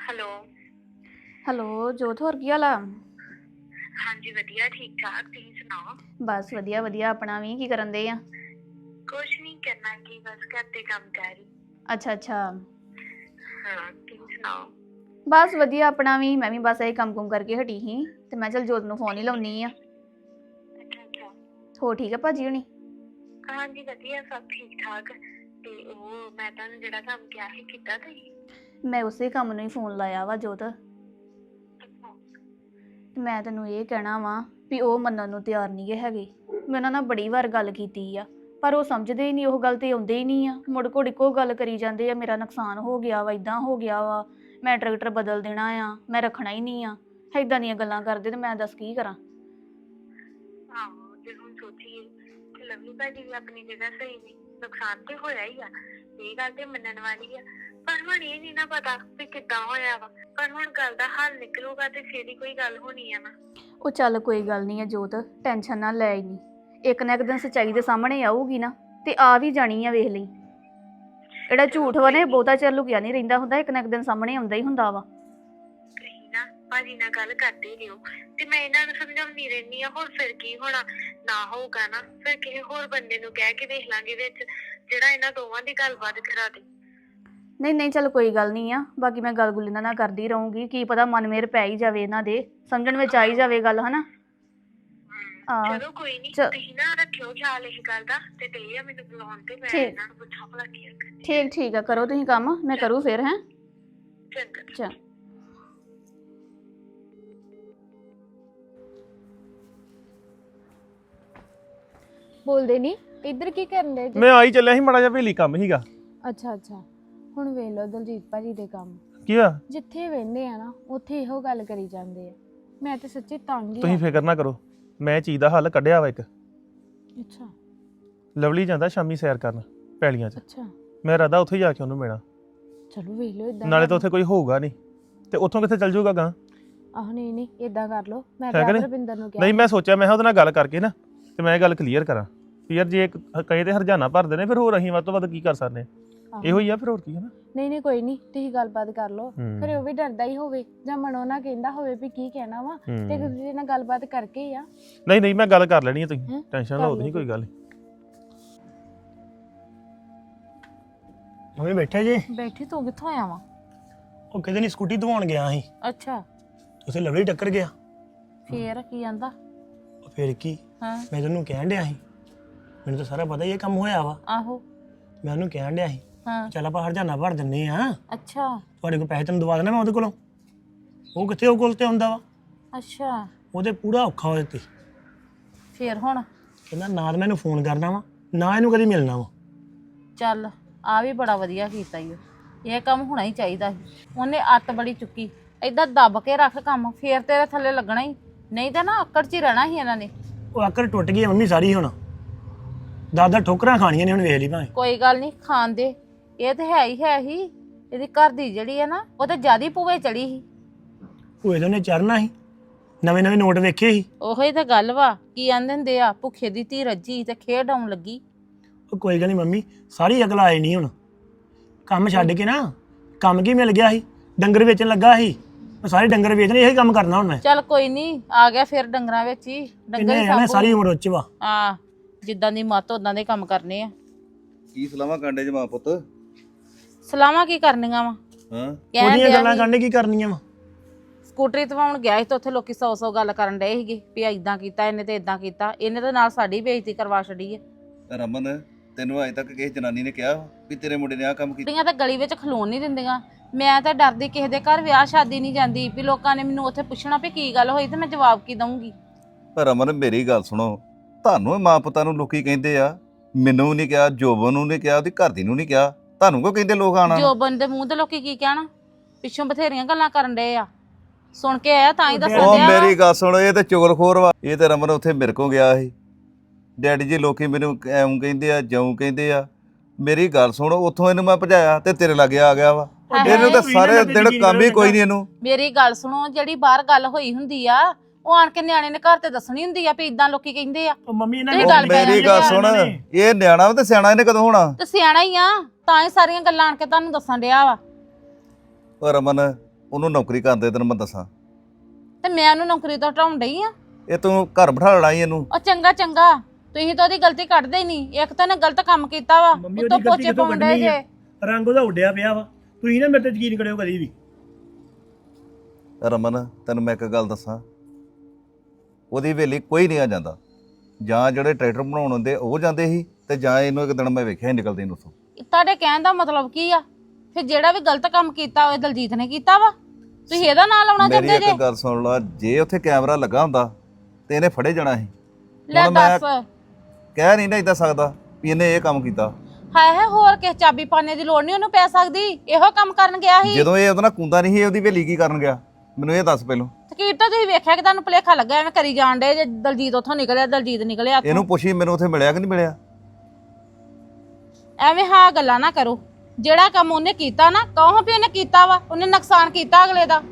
ਹੈਲੋ। ਹੈਲੋ ਜੋਤ ਹੋਰ ਕੀ ਹਾਲ ਆ? ਹਾਂਜੀ ਵਧੀਆ ਠੀਕ ਠਾਕ ਤੁਸੀਂ ਸੁਣਾਓ? ਬਸ ਵਧੀਆ ਵਧੀਆ ਆਪਣਾ ਵੀ ਕੀ ਕਰਨ ਦੇ ਆ? ਕੁਛ ਨਹੀਂ ਕਰਨਾ ਕੀ ਬਸ ਘਰ ਦੇ ਕੰਮ ਕਰ ਰਹੀ। ਅੱਛਾ ਅੱਛਾ। ਹਾਂ ਤੁਸੀਂ ਸੁਣਾਓ? ਬਸ ਵਧੀਆ ਆਪਣਾ ਵੀ ਮੈਂ ਵੀ ਬਸ ਇਹ ਕੰਮ ਕੁਮ ਕਰਕੇ ਹਟੀ ਸੀ ਤੇ ਮੈਂ ਚਲ ਜੋਤ ਨੂੰ ਫੋਨ ਹੀ ਲਾਉਣੀ ਆ। ਅੱਛਾ ਅੱਛਾ। ਹੋ ਠੀਕ ਆ ਭਾਜੀ ਹੁਣੀ? ਹਾਂਜੀ ਵਧੀਆ ਸਭ ਠੀਕ ਠਾਕ। ਤੇ ਉਹ ਮੈਂ ਤੁਹਾਨੂੰ ਜਿਹੜਾ ਕੰਮ ਕਿਹਾ ਸੀ ਕੀਤਾ ਤੁਸੀਂ? ਮੈਂ ਉਸੇ ਕੰਮ ਨੂੰ ਹੀ ਫੋਨ ਲਾਇਆ ਵਾ ਜੋਤ। ਮੈਂ ਤੈਨੂੰ ਇਹ ਕਹਿਣਾ ਵਾ ਵੀ ਉਹ ਮੰਨਣ ਨੂੰ ਤਿਆਰ ਨਹੀਂ ਗੇ ਹੈਗੇ। ਮੈਂ ਉਹਨਾਂ ਨਾਲ ਬੜੀ ਵਾਰ ਗੱਲ ਕੀਤੀ ਆ, ਪਰ ਉਹ ਸਮਝਦੇ ਹੀ ਨਹੀਂ, ਉਹ ਗੱਲ ਤੇ ਆਉਂਦੇ ਹੀ ਨਹੀਂ ਆ। ਮੁੜ ਘੋੜੀ ਕੋ ਗੱਲ ਕਰੀ ਜਾਂਦੇ ਆ, ਮੇਰਾ ਨੁਕਸਾਨ ਹੋ ਗਿਆ ਵਾ ਇਦਾਂ ਹੋ ਗਿਆ ਵਾ, ਮੈਂ ਟਰੈਕਟਰ ਬਦਲ ਦੇਣਾ ਆ, ਮੈਂ ਰੱਖਣਾ ਹੀ ਨਹੀਂ ਆ। ਇਦਾਂ ਦੀਆਂ ਗੱਲਾਂ ਕਰਦੇ ਤੇ ਮੈਂ ਦੱਸ ਕੀ ਕਰਾਂ? ਆਹੋ, ਜੇ ਹੁਣ ਸੋਚੀਏ ਕਿ ਲਵਲੀ ਭਾਜੀ ਵੀ ਆਪਣੀ ਜਗ੍ਹਾ ਸਹੀ ਨੇ ਨੁਕਸਾਨ ਤੇ ਹੋਇਆ ਹੀ ਆ, ਇਹ ਗੱਲ ਤੇ ਮੰਨਣ ਵਾਲੀ ਆ। ਪਰ ਹੁਣ ਇਹ ਨਹੀਂ ਨਾ ਪਤਾ ਵੀ ਕਿੱਦਾਂ ਹੋਇਆ ਵਾ। ਪਰ ਹੁਣ ਗੱਲ ਦਾ ਹੱਲ ਨਿਕਲੂਗਾ ਤੇ ਫੇਰ ਹੀ ਕੋਈ ਗੱਲ ਹੋਣੀ ਆ ਨਾ। ਉਹ ਚੱਲ ਕੋਈ ਗੱਲ ਨਹੀਂ ਆ ਜੋਤ, ਟੈਨਸ਼ਨ ਨਾ ਲੈ ਨਹੀਂ ਇੱਕ ਨਾ ਇੱਕ ਦਿਨ ਸੱਚਾਈ ਦੇ ਸਾਹਮਣੇ ਆਊਗੀ ਨਾ, ਤੇ ਆ ਵੀ ਜਾਣੀ ਆ ਵੇਖ ਲਈ। ਜਿਹੜਾ ਝੂਠ ਵਾ ਨੇ ਬਹੁਤਾ ਚਿਰ ਲੁਕਿਆ ਨਹੀਂ ਰਹਿੰਦਾ ਹੁੰਦਾ, ਇੱਕ ਨਾ ਇੱਕ ਦਿਨ ਸਾਹਮਣੇ ਆਉਂਦਾ ਹੀ ਹੁੰਦਾ ਵਾ। ਭਾਜੀ ਨਾਲ ਗੱਲ ਕਰਦੇ ਰਹੋ ਤੇ ਮੈਂ ਇਹਨਾਂ ਨੂੰ ਸਮਝਾਉਂਦੀ ਰਹਿੰਦੀ ਆ ਹੋਰ ਫਿਰ ਕੀ ਹੋਣਾ? ਨਾ ਹੋਊਗਾ ਨਾ। ਫਿਰ ਕਿਸੇ ਹੋਰ ਬੰਦੇ ਨੂੰ ਕਹਿ ਕੇ ਦੇਖ ਲਾਂਗੇ ਵਿੱਚ ਜਿਹੜਾ ਇਹਨਾਂ ਦੋਵਾਂ ਦੀ ਗੱਲਬਾਤ ਕਰਾ ਦੇ। ਨਹੀਂ ਨਹੀਂ ਚੱਲ ਕੋਈ ਗੱਲ ਨਹੀਂ ਆ। ਬਾਕੀ ਮੈਂ ਗੱਲ ਗੁੱਲ ਨਾਲ ਕਰਦੀ ਰਹੂੰਗੀ। ਕੀ ਪਤਾ ਮਨ ਮੇਰ ਪੈ ਹੀ ਜਾਵੇ ਇਹਨਾਂ ਦੇ। ਸਮਝਣ ਵਿੱਚ ਆ ਹੀ ਜਾਵੇ ਗੱਲ ਹਨਾ? ਹਾਂ, ਚਲੋ ਕੋਈ ਨਹੀਂ ਚ- ਤੁਸੀਂ ਨਾ ਰੱਖਿਓ ਖਿਆਲ ਇਸ ਗੱਲ ਦਾ ਤੇ ਤੇ ਆ ਮੈਨੂੰ ਬੁਲਾਉਣ ਤੇ। ਮੈਂ ਠੀਕ। ਇਹਨਾਂ ਨੂੰ ਪੁੱਛਾਂ ਭਲਾ ਕੀ ਕਰਦੇ ਠੀਕ ਠੀਕ ਆ। ਕਰੋ ਤੁਸੀਂ ਕੰਮ। ਮੈਂ ਕਰੂ ਫਿਰ ਹੈਂ? ਚੰਗਾ। ਚਾ ਬੋਲਦੇ ਨਹੀਂ ਇੱਧਰ ਕੀ ਕਰਨ ਦੇ ਮੈਂ ਆਈ ਚੱਲਿਆ ਸੀ ਮੜਾ ਜਿਹਾ ਵੇਲੀ ਕੰਮ ਸੀਗਾ। ਅੱਛਾ ਅੱਛਾ। ਹੁਣ ਵੇਖ ਲਓ ਦਲਜੀਤ ਭਾਜੀ ਦੇ ਕੰਮ। ਕੀ ਹੋਇਆ? ਜਿੱਥੇ ਵੇਂਦੇ ਆ ਨਾ ਉੱਥੇ ਇਹੋ ਗੱਲ ਕਰੀ ਜਾਂਦੇ ਆ। ਮੈਂ ਤੇ ਸੱਚੀ ਤੰਗ ਹੀ ਤੁਸੀਂ ਆ ਫਿਕਰ ਨਾ ਕਰੋ। ਮੈਂ ਚੀਜ਼ ਦਾ ਹੱਲ ਕੱਢਿਆ ਵਾ ਇੱਕ। ਅੱਛਾ। ਲਵਲੀ ਜਾਂਦਾ ਸ਼ਾਮੀ ਸੈਰ ਕਰਨ ਪੈਲੀਆਂ 'ਚ। ਅੱਛਾ। ਮੈਂ ਰਦਾ ਉੱਥੇ ਜਾ ਕੇ ਉਹਨੂੰ ਮਿਲਾਂ। ਚਲੋ ਵੇਖ ਲਓ ਇਦਾਂ ਨਾਲੇ ਤਾਂ ਉੱਥੇ ਕੋਈ ਹੋਊਗਾ ਨਹੀਂ ਤੇ ਉੱਥੋਂ ਕਿੱਥੇ ਚੱਲ ਜਾਊਗਾ ਗਾਂ? ਆਹ ਨਹੀਂ ਨਹੀਂ ਇਦਾਂ ਕਰ ਲਓ ਮੈਂ ਹੈ ਕਿ ਤਾਂ ਨਹੀਂ? ਰਵਿੰਦਰ ਨੂੰ ਕਿਹਾ ਨਹੀਂ ਮੈਂ ਸੋਚਿਆ ਮੈਂ ਕਿਹਾ ਉਹਦੇ ਨਾਲ ਗੱਲ ਕਰਕੇ ਨਾ ਤੇ ਮੈਂ ਇਹ ਗੱਲ ਕਲੀਅਰ ਕਰਾਂ ਵੀ ਯਾਰ ਜੇ ਇੱਕ ਕਹੇ ਤੇ ਹਰਜਾਨਾ ਭਰਦੇ ਨੇ ਫਿਰ ਹੋਰ ਅਸੀਂ ਵੱਧ ਤੋਂ ਵੱਧ ਕੀ ਕਰ ਸਕਦੇ ਹਾਂ? ਆਹੋ। ਇਹੋ ਹੀ ਆ ਫਿਰ ਹੋਰ ਕੀ ਹੈ ਨਾ ਨਹੀਂ ਨਹੀਂ ਕੋਈ ਨਹੀਂ ਤੁਸੀਂ ਗੱਲਬਾਤ ਕਰ ਲਓ ਹੂੰ। ਫਿਰ ਉਹ ਵੀ ਡਰਦਾ ਹੀ ਹੋਵੇ ਜਾਂ ਮਨੋਂ ਨਾ ਕਹਿੰਦਾ ਹੋਵੇ ਵੀ ਕੀ ਕਹਿਣਾ ਵਾ ਤੇ ਇੱਕ ਹੂੰ। ਦੂਜੇ ਨਾਲ ਗੱਲਬਾਤ ਕਰਕੇ ਹੀ ਆ ਨਹੀਂ ਨਹੀਂ ਮੈਂ ਗੱਲ ਕਰ ਲੈਣੀ ਹੈ ਤੁਸੀਂ ਹੈਂ? ਟੈਨਸ਼ਨ ਕਰ ਲਓ ਲਓ ਤੁਸੀਂ ਕੋਈ ਗੱਲ ਨਹੀਂ ਮੰਮੀ ਬੈਠੇ ਜੀ ਬੈਠੀ ਤੂੰ ਕਿੱਥੋਂ ਆਇਆ ਵਾ ਉਹ ਕਿਤੇ ਨਹੀਂ ਸਕੂਟੀ ਧਵਾਉਣ ਗਿਆ ਸੀ ਅੱਛਾ ਉਸੇ ਲਵਲੀ ਟੱਕਰ ਗਿਆ। ਫੇਰ ਕੀ ਆਂਦਾ? ਉਹ ਫਿਰ ਕੀ? ਹਾਂ। ਮੈਂ ਤੈਨੂੰ ਕਹਿਣ ਡਿਆ ਸੀ। ਮੈਨੂੰ ਤਾਂ ਸਾਰਾ ਪਤਾ ਹੀ ਇਹ ਕੰਮ ਹੋਇਆ ਵਾ। ਆਹੋ। ਮੈਂ ਉਹਨੂੰ ਕਹਿਣ ਡਿਆ ਸੀ ਹਾਂ। ਚੱਲ ਆਪਾਂ ਹਰਜਾਨਾ ਭਰ ਦਿੰਨੇ ਆ। ਅੱਛਾ। ਤੁਹਾਡੇ ਕੋਲ ਪੈਸੇ ਤੈਨੂੰ ਦਵਾ ਦੇਣਾ ਮੈਂ ਉਹਦੇ ਕੋਲੋਂ। ਉਹ ਕਿੱਥੇ ਉਹ ਕੋਲ ਤੇ ਹੁੰਦਾ ਵਾ? ਅੱਛਾ। ਉਹਦੇ ਪੂਰਾ ਔਖਾ ਹੋਇਆ ਤੇ। ਫੇਰ ਹੁਣ? ਕਹਿੰਦਾ ਨਾ ਤਾਂ ਮੈਨੂੰ ਫੋਨ ਕਰਨਾ ਵਾ ਨਾ ਇਹਨੂੰ ਕਦੀ ਮਿਲਣਾ ਵਾ। ਚੱਲ ਆ ਵੀ ਬੜਾ ਵਧੀਆ ਕੀਤਾ ਈ ਓ। ਇਹ ਕੰਮ ਹੋਣਾ ਹੀ ਚਾਹੀਦਾ ਸੀ। ਉਹਨੇ ਅੱਤ ਬੜੀ ਚੁੱਕੀ। ਏਦਾਂ ਦੱਬ ਕੇ ਰੱਖ ਕੰਮ ਫੇਰ ਤੇਰੇ ਥੱਲੇ ਲੱਗਣਾ ਹੀ। ਨਹੀਂ ਤਾਂ ਨਾ ਆਕੜ 'ਚ ਹੀ ਰਹਿਣਾ ਸੀ ਇਹਨਾਂ ਨੇ। ਉਹ ਆਕਰ ਟੁੱਟ ਗਈ ਆ ਮੰਮੀ ਸਾਰੀ ਹੁਣ। ਦਾਦਾ ਠੋਕਰਾਂ ਖਾਣੀਆਂ ਨੇ ਹੁਣ ਵੇਖ ਲਈ ਭਾਵੇਂ। ਕੋਈ ਗੱਲ ਨਹੀਂ ਖਾਣ ਦੇ। ਇਹ ਤੇ ਹੈ ਹੀ ਹੈ ਹੀ। ਇਹਦੀ ਘਰ ਦੀ ਜਿਹੜੀ ਹੈ ਨਾ ਉਹ ਤੇ ਜਿਆਦੀ ਪੂਵੇ ਚੜੀ ਸੀ। ਭੂਏ ਦੇ ਉਹਨੇ ਚੜਨਾ ਸੀ। ਨਵੇਂ ਨਵੇਂ ਨੋਟ ਵੇਖੇ ਸੀ। ਉਹੀ ਤਾਂ ਗੱਲ ਵਾ। ਕੀ ਆਂਦੇ ਹੁੰਦੇ ਆ ਭੁੱਖੇ ਦੀ ਧੀ ਰੱਜੀ ਤੇ ਖੇਡ ਆਉਣ ਲੱਗੀ। ਉਹ ਕੋਈ ਗੱਲ ਨਹੀਂ ਮੰਮੀ ਸਾਰੀ ਅਗਲ ਆਏ ਨਹੀਂ ਹੁਣ। ਕੰਮ ਛੱਡ ਕੇ ਨਾ ਕੰਮ ਕੀ ਮਿਲ ਗਿਆ ਸੀ? ਡੰਗਰ ਵੇਚਣ ਲੱਗਾ ਸੀ। ਮੈਂ ਸਾਰੇ ਡੰਗਰ ਵੇਚਣੇ ਇਹੀ ਕੰਮ ਕਰਨਾ ਹੁਣ ਮੈਂ। ਚੱਲ ਕੋਈ ਨਹੀਂ ਆ ਗਿਆ ਫਿਰ ਡੰਗਰਾਂ ਵਿੱਚ ਹੀ। ਡੰਗਰ ਹੀ ਐਵੇਂ ਸਾਂਭੂ। ਸਾਰੀ ਉਮਰ ਉੱਚ ਵਾ। ਆ ਜਿੱਦਾਂ ਦੀ ਮੱਤ ਉਦਾਂ ਦੇ ਕੰਮ ਕਰਨੇ ਆ। ਕੀ ਸਲਾਹਾਂ ਕਾਂਡੇ ਚ ਮਾਂ ਪੁੱਤ? ਸਲਾਮਾਂ ਕੀ ਕਰਨੀਆਂ ਵਾ? ਹਾਂ। ਉਹਦੀਆਂ ਗੱਲਾਂ ਕਰਨੇ ਕੀ ਕਰਨੀਆਂ ਵਾ? ਸਕੂਟਰੀ ਤਵਾਉਣ ਗਿਆ ਸੀ ਤੇ ਉੱਥੇ ਲੋਕੀ ਸੌ ਸੌ ਗੱਲ ਕਰਨ ਡਏ ਸੀਗੇ ਵੀ ਇਦਾਂ ਕੀਤਾ ਇਹਨੇ ਤੇ ਇਦਾਂ ਕੀਤਾ। ਇਹਨੇ ਤੇ ਨਾਲ ਸਾਡੀ ਬੇਇੱਜ਼ਤੀ ਕਰਵਾ ਛੱਡੀ ਹੈ ਰਮਨ ਤੈਨੂੰ ਅਜੇ ਤੱਕ ਕਿਸੇ ਜਨਾਨੀ ਨੇ ਕਿਹਾ ਵੀ ਤੇਰੇ ਮੁੰਡੇ ਨੇ ਆਹ ਕੰਮ ਕੀਤਾ। ਕੁੜੀਆਂ ਤਾਂ ਗਲੀ ਵਿੱਚ ਖਲੋਣ ਨਹੀਂ ਦਿੰਦੀਆਂ। ਮੈਂ ਤਾਂ ਡਰਦੀ ਕਿਸੇ ਦੇ ਘਰ ਵਿਆਹ ਸ਼ਾਦੀ ਨਹੀਂ ਜਾਂਦੀ ਵੀ ਲੋਕਾਂ ਨੇ ਮੈਨੂੰ ਉੱਥੇ ਪੁੱਛਣਾ ਵੀ ਕੀ ਗੱਲ ਹੋਈ ਤੇ ਮੈਂ ਜਵਾਬ ਕੀ ਦਵਾਂਗੀ ਪਰ ਰਮਨ ਮੇਰੀ ਗੱਲ ਸੁਣੋ ਤੁਹਾਨੂੰ ਇਹ ਮਾਂ ਪੁੱਤਾਂ ਨੂੰ ਲੋਕੀ ਕਹਿੰਦੇ ਆ ਮੈਨੂੰ ਨਹੀਂ ਕਿਹਾ ਜੋਬਨ ਨੂੰ ਨਹੀਂ ਕਿਹਾ ਉਹਦੀ ਘਰ ਦੀ ਨੂੰ ਨਹੀਂ ਕਿਹਾ। ਤੁਹਾਨੂੰ ਕਿਉਂ ਕਹਿੰਦੇ ਲੋਕ ਆਣਾ ਜੋਬਨ ਦੇ ਮੂੰਹ ਤੇ ਲੋਕੀ ਕੀ ਕਹਿਣਾ? ਪਿੱਛੋਂ ਬਥੇਰੀਆਂ ਗੱਲਾਂ ਕਰਨ ਡਏ ਆ। ਸੁਣ ਕੇ ਆਇਆ ਤਾਂ ਹੀ ਦੱਸਣ ਉਹ ਡਿਆ। ਮੇਰੀ ਗੱਲ ਸੁਣੋ ਇਹ ਤੇ ਚੁਗਲਖੋਰ ਵਾ। ਇਹ ਤੇ ਰਮਨ ਉੱਥੇ ਮੇਰੇ ਕੋਲ ਗਿਆ ਸੀ। ਡੈਡੀ ਜੀ ਲੋਕੀ ਮੈਨੂੰ ਐਉਂ ਕਹਿੰਦੇ ਆ ਜਉਂ ਕਹਿੰਦੇ ਆ ਮੇਰੀ ਗੱਲ ਸੁਣ ਉੱਥੋਂ ਇਹਨੂੰ ਮੈਂ ਭਜਾਇਆ ਤੇ ਤੇਰੇ ਲਾਗੇ ਆ ਗਿਆ ਵਾ। ਇਹਨੂੰ ਤਾਂ। ਸਾਰੇ ਦਿਨ ਕੰਮ ਹੀ ਕੋਈ ਨਹੀਂ ਇਹਨੂੰ। ਮੇਰੀ ਗੱਲ ਸੁਣੋ ਜਿਹੜੀ ਬਾਹਰ ਗੱਲ ਹੋਈ ਹੁੰਦੀ ਆ ਉਹ ਆਣ ਕੇ ਨਿਆਣੇ ਨੇ ਘਰ ਤੇ ਦੱਸਣੀ ਹੁੰਦੀ ਆ ਵੀ ਇਦਾਂ ਲੋਕੀ ਕਹਿੰਦੇ ਆ। ਉਹ ਮੰਮੀ ਇਹਨਾਂ ਗੱਲ ਮੇਰੀ ਗੱਲ ਸੁਣ। ਇਹ ਨਿਆਣਾ ਤੇ ਸਿਆਣਾ ਇਹਨੇ ਕਦੋਂ ਹੋਣਾ? ਤੇ ਸਿਆਣਾ ਹੀ ਆ ਤਾਂ ਹੀ ਸਾਰੀਆਂ ਗੱਲਾਂ ਆਣ ਕੇ ਤੁਹਾਨੂੰ ਦੱਸਣ ਡਿਆ ਵਾ। ਉਹ ਰਮਨ ਉਹਨੂੰ ਨੌਕਰੀ ਕਰਨ ਦੇ ਤੈਨੂੰ ਮੈਂ ਦੱਸਾਂ। ਤੇ ਮੈਂ ਉਹਨੂੰ ਨੌਕਰੀ ਤੋਂ ਹਟਾਉਣ ਡਈ ਆ। ਇਹ ਤੂੰ ਘਰ ਬਿਠਾ ਲੈਣਾ ਹੀ ਇਹਨੂੰ। ਉਹ ਚੰਗਾ ਚੰਗਾ। ਤੁਸੀਂ ਤਾਂ ਉਹਦੀ ਗਲਤੀ ਕੱਢਦੇ ਹੀ ਨਹੀਂ। ਇੱਕ ਤਾਂ ਨੇ ਗਲਤ ਕੰਮ ਕੀਤਾ ਵਾ ਮੰਮੀ ਉੱਤੋਂ ਉਹਦੀ ਗਲਤੀ ਪੋਚੇ ਕਿੱਥੋਂ ਪਾਉਣ ਡਏ ਕੱਢਣੀ ਜੇ। ਆ ਰੰਗ ਉਹਦਾ ਉੱਡਿਆ ਪਿਆ ਵਾ। ਤੁਸੀਂ ਨਾ ਮੇਰੇ ਤੇ ਯਕੀਨ ਕਰਿਓ ਕਦੀ ਵੀ। ਰਮਨ ਤੈਨੂੰ ਮੈਂ ਇੱਕ ਗੱਲ ਦੱਸਾਂ। ਉਹਦੀ ਵੇਲੀ ਕੋਈ ਨਹੀਂ ਆ ਜਾਂਦਾ। ਜਾਂ ਜਿਹੜੇ ਟਰੈਕਟਰ ਬਣਾਉਣ ਹੁੰਦੇ ਉਹ ਜਾਂਦੇ ਸੀ ਤੇ ਜਾਂ ਇਹਨੂੰ ਇੱਕ ਦਿਨ ਮੈਂ ਵੇਖਿਆ ਹੀ ਨਿਕਲਦੇ ਨੂੰ ਉੱਥੋਂ। ਤੁਹਾਡੇ ਕਹਿਣ ਦਾ ਮਤਲਬ ਕੀ ਆ? ਫਿਰ ਜਿਹੜਾ ਵੀ ਗਲਤ ਕੰਮ ਕੀਤਾ ਹੋਏ ਦਲਜੀਤ ਨੇ ਕੀਤਾ ਵਾ। ਤੁਸੀਂ ਇਹਦਾ ਨਾਂ ਲਾਉਣਾ ਮੇਰੀ ਚਾਹੁੰਦੇ ਜੇ? ਇੱਕ ਗੱਲ ਸੁਣ ਲਾ ਜੇ ਉੱਥੇ ਕੈਮਰਾ ਲੱਗਾ ਹੁੰਦਾ ਤੇ ਇਹਨੇ ਫੜੇ ਜਾਣਾ ਸੀ। ਲੈ ਹੁਣ ਮੈਂ- ਦੱਸ। ਕਹਿ ਨਹੀਂ ਨਾ ਇਦਾਂ ਸਕਦਾ ਵੀ ਇਹਨੇ ਇਹ ਕੰਮ ਕੀਤਾ। ਹਾਏ ਹਾਏ ਹੋਰ ਕਿਸ ਚਾਬੀ ਪਾਣੇ ਦੀ ਲੋੜ ਨਹੀਂ ਉਹਨੂੰ ਪੈ ਸਕਦੀ? ਇਹੋ ਕੰਮ ਕਰਨ ਗਿਆ ਸੀ। ਜਦੋਂ ਇਹ ਉਹਦੇ ਨਾਲ ਕੁੰਦਾ ਨਹੀਂ ਸੀ ਉਹਦੀ ਵੇਲੀ ਕੀ ਕਰਨ ਗਿਆ? ਮੈਨੂੰ ਇਹ ਦੱਸ ਪਹਿਲੋਂ। ਤਕੀਰ ਤਾਂ ਤੁਸੀਂ ਵੇਖਿਆ ਕਿ ਤੁਹਾਨੂੰ ਭੁਲੇਖਾ ਲੱਗਾ ਐਵੇਂ ਕਰੀ ਜਾਣ ਡੇ ਜੇ ਦਲਜੀਤ ਉੱਥੋਂ ਨਿਕਲਿਆ ਦਲਜੀਤ ਨਿਕਲਿਆ। ਇਹਨੂੰ ਪੁੱਛੀ ਮੈਨੂੰ ਉੱਥੇ ਮਿਲਿਆ ਕਿ ਨਹੀਂ ਮਿਲਿਆ? ਐਵੇਂ ਹਾਂ ਗੱਲਾਂ ਨਾ ਕਰੋ। ਜਿਹੜਾ ਕੰਮ ਉਹਨੇ ਕੀਤਾ ਨਾ ਕਹੋ ਵੀ ਉਹਨੇ ਕੀਤਾ ਵਾ? ਉਹਨੇ ਨੁਕਸਾਨ ਕੀਤਾ ਅਗਲੇ ਦਾ।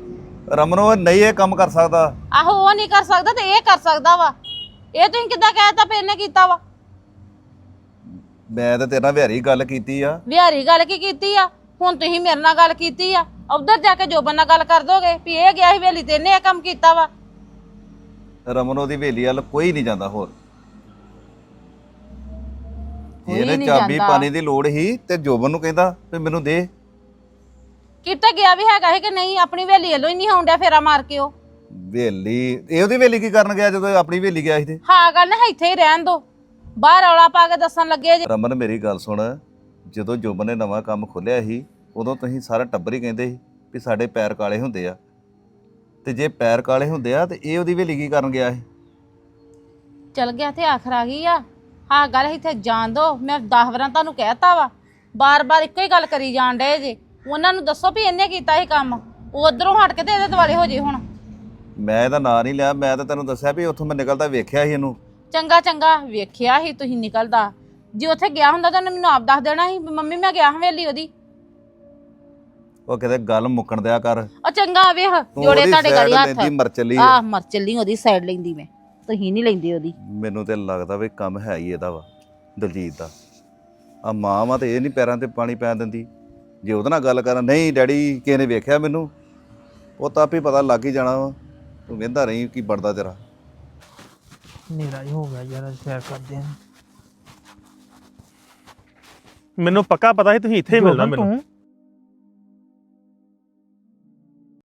ਰਮਨ ਨਹੀਂ ਇਹ ਕੰਮ ਕਰ ਸਕਦਾ। ਆਹੋ ਉਹ ਨਹੀਂ ਕਰ ਸਕਦਾ ਤੇ ਇਹ ਕਰ ਸਕਦਾ ਵਾ। ਇਹ ਤੁਸੀਂ ਕਿੱਦਾਂ ਕਹਿਤਾ ਵੀ ਇਹਨੇ ਕੀਤਾ ਵਾ? ਮੈਂ ਤਾਂ ਤੇਰੇ ਨਾਲ ਵਿਹਾਰੀ ਗੱਲ ਕੀਤੀ ਆ। ਵਿਹਾਰੀ ਗੱਲ ਕੀ ਕੀਤੀ ਆ? ਹੁਣ ਤੁਸੀਂ ਮੇਰੇ ਨਾਲ ਗੱਲ ਕੀਤੀ ਆ। ਉਧਰ ਜਾ ਕੇ ਜੋਬਨ ਨਾਲ ਗੱਲ ਕਰ ਦੋਗੇ। ਵੀ ਇਹ ਗਿਆ ਸੀ ਵੇਲੀ ਤੇ ਇਹਨੇ ਇਹ ਕੰਮ ਕੀਤਾ ਵਾ। ਰਮਨ ਉਹਦੀ ਵੇਲੀ ਵੱਲ ਕੋਈ ਨਹੀਂ ਜਾਂਦਾ ਹੋਰ। ਕੋਈ ਇਹਨੇ ਨਹੀਂ ਚਾਬੀ ਜਾਂਦਾ। ਪਾਣੀ ਦੀ ਲੋੜ ਹੀ ਤੇ ਜੋਬਨ ਨੂੰ ਕਹਿੰਦਾ ਵੀ ਮੈਨੂੰ ਦੇ। ਕਿਤੇ ਗਿਆ ਵੀ ਹੈਗਾ ਸੀ ਕਿ ਨਹੀਂ? ਆਪਣੀ ਵੇਲੀ ਵੱਲੋਂ ਹੀ ਨਹੀਂ ਆਉਂਦਿਆ ਫੇਰਾ ਮਾਰ ਕੇ ਉਹ। ਵੇਲੀ ਇਹ ਉਹਦੀ ਵੇਲੀ ਕੀ ਕਰਨ ਗਿਆ ਜਦੋਂ ਇਹ ਆਪਣੀ ਵੇਲੀ ਗਿਆ ਸੀ ਤੇ? ਹਾਂ ਗੱਲ ਨਾ ਇੱਥੇ ਹੀ ਰਹਿਣ ਦੋ। ਬਾਹਰ ਰੌਲਾ ਪਾ ਕੇ ਦੱਸਣ ਲੱਗੇ ਜੇ। ਰਮਨ ਮੇਰੀ ਗੱਲ ਸੁਣ। ਜਦੋਂ ਜੋਬਨ ਨੇ ਨਵਾਂ ਕੰਮ ਖੋਲਿਆ ਸੀ ਉਦੋਂ ਤੁਸੀਂ ਸਾਰਾ ਟੱਬਰ ਹੀ ਕਹਿੰਦੇ ਸੀ ਵੀ ਸਾਡੇ ਪੈਰ ਕਾਲੇ ਹੁੰਦੇ ਆ। ਤੇ ਜੇ ਪੈਰ ਕਾਲੇ ਹੁੰਦੇ ਆ ਤੇ ਇਹ ਉਹਦੀ ਵੇਲੀ ਕੀ ਕਰਨ ਗਿਆ ਸੀ? ਚਲ ਗਿਆ ਤੇ ਆਖਰ ਆ ਗਈ ਆ। ਹਾਂ ਗੱਲ ਇੱਥੇ ਜਾਣ ਦੋ ਮੈਂ 10 ਵਾਰਾਂ ਤੁਹਾਨੂੰ ਕਹਿਤਾ ਵਾ। ਬਾਰ-ਬਾਰ ਇੱਕੋ ਹੀ ਗੱਲ ਕਰੀ ਜਾਣ ਡਏ ਜੇ। ਉਹਨਾਂ ਨੂੰ ਦੱਸੋ ਵੀ ਇਹਨੇ ਕੀਤਾ ਇਹ ਕੰਮ। ਉਹ ਉਧਰੋਂ ਹਟ ਕੇ ਤੇ ਇਹਦੇ ਦੁਆਲੇ ਹੋ ਜੇ ਹੁਣ। ਮੈਂ ਇਹਦਾ ਨਾਂ ਨਹੀਂ ਲਿਆ ਮੈਂ ਤਾਂ ਤੈਨੂੰ ਦੱਸਿਆ ਵੀ ਉੱਥੋਂ ਮੈਂ ਨਿਕਲਦਾ ਵੇਖਿਆ ਸੀ ਇਹਨੂੰ। ਚੰਗਾ ਚੰਗਾ ਵੇਖਿਆ ਹੀ ਤੁਸੀਂ ਨਿਕਲਦਾ। ਜੇ ਉੱਥੇ ਗਿਆ ਹੁੰਦਾ ਤਾਂ ਉਹਨੇ ਮੈਨੂੰ ਆਪ ਦੱਸ ਦੇਣਾ ਸੀ ਵੀ ਮੰਮੀ ਮੈਂ ਗਿਆ ਹਵੇਲੀ ਉਹਦੀ। ਉਹ ਕਹਿੰਦੇ ਗੱਲ ਮੁੱਕਣ ਦਿਆ ਕਰ। ਉਹ ਚੰਗਾ ਵੇਖ ਤੂੰ ਜੋੜੇ ਉਹਦੀ ਤੁਹਾਡੇ side ਹੱਥ। ਲੈਂਦੀ ਮਰ ਚੱਲੀ। ਆਹ ਆ। ਮਰ ਚੱਲੀ ਉਹਦੀ ਸਾਈਡ ਲੈਂਦੀ ਮੈਂ। ਤੁਸੀਂ ਨਹੀਂ ਲੈਂਦੇ ਉਹਦੀ। ਮੈਨੂੰ ਤੇ ਲੱਗਦਾ ਵੀ ਕੰਮ ਹੈ ਹੀ ਇਹਦਾ ਵਾ ਦਲਜੀਤ ਦਾ। ਆ ਮਾਂ ਵਾ ਤੇ ਇਹ ਨਹੀਂ ਪੈਰਾਂ ਤੇ ਪਾਣੀ ਪੈਣ ਦਿੰਦੀ। ਜੇ ਉਹਦੇ ਨਾਲ ਗੱਲ ਕਰਾਂ ਨਹੀਂ ਡੈਡੀ ਕਿਸੇ ਨੇ ਵੇਖਿਆ ਮੈਨੂੰ? ਉਹ ਤਾਂ ਆਪੇ ਪਤਾ ਲੱਗ ਹੀ ਜਾਣਾ ਵਾ। ਤੂੰ ਵੇਂਦਾ ਰਹੀ ਕੀ ਬਣਦਾ ਤੇਰਾ। ਨੇਰਾ ਹੀ ਹੋ ਗਿਆ ਯਾਰ ਸੈਰ ਕਰਦੇ ਆ ਮੈਨੂੰ ਪੱਕਾ ਪਤਾ ਸੀ ਤੁਸੀਂ ਇੱਥੇ ਹੀ ਮਿਲਣਾ ਮੈਨੂੰ। ਤੂੰ?